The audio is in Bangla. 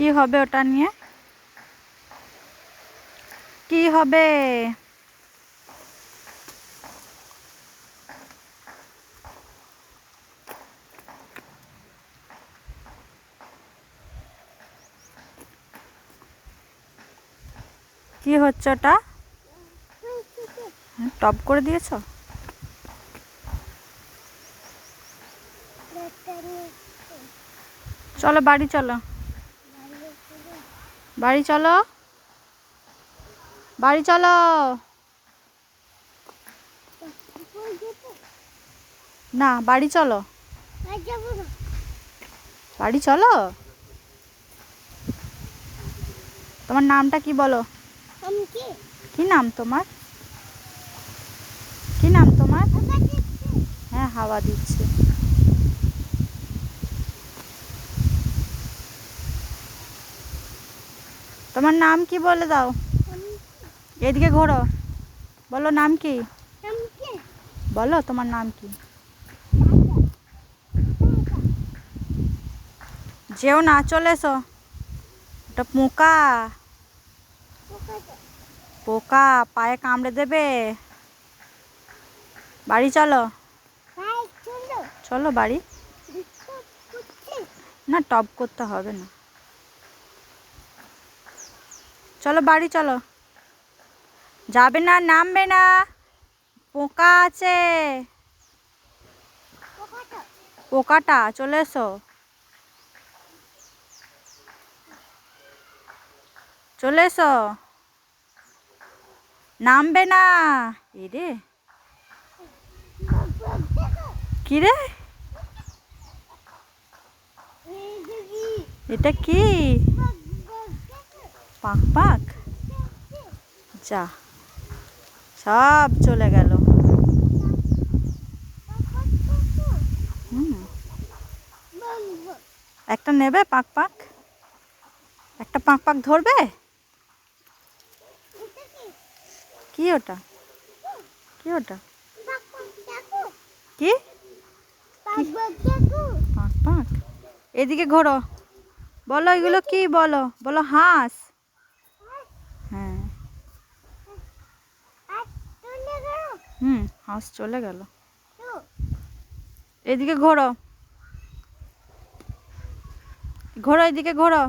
কি হবে ওটা নিয়ে? কি হবে? কি হচ্ছে ওটা? টপ করে দিয়েছ? চলো বাড়ি চলো। বাড়ি চলো। বাড়ি চলো। না, বাড়ি চলো। বাড়ি চলো? তোমার নামটা কি বলো? কি নাম তোমার? কি নাম তোমার? হ্যাঁ হাওয়া দিচ্ছে। তোমার নাম কি বলে দাও? এদিকে ঘোরো। বলো নাম কি? বলো তোমার নাম কি? যেও না চলে এসো। ওটা পোকা। পোকা পায়ে কামড়ে দেবে। বাড়ি চলো। চলো বাড়ি। না টপ করতে হবে না। চলো বাড়ি, চলো। যাবে না, নামবে না। পোকা আছে। পোকাটা, চলে এসো। চলে এসো। নামবে না। এই রে। কি রে? এটা কি? পাক পাক। যা, সব চলে গেল। একটা নেবে পাক পাক? একটা পাক পাক ধরবে? কি ওটা? কি ওটা? কি? পাক পাক। এদিকে ঘোরো। বলো এগুলো কি বলো? বলো হাঁস হ্যাঁ হুম হাঁস চলে গেল। এদিকে ঘোরো। ঘোরো এদিকে ঘোরো।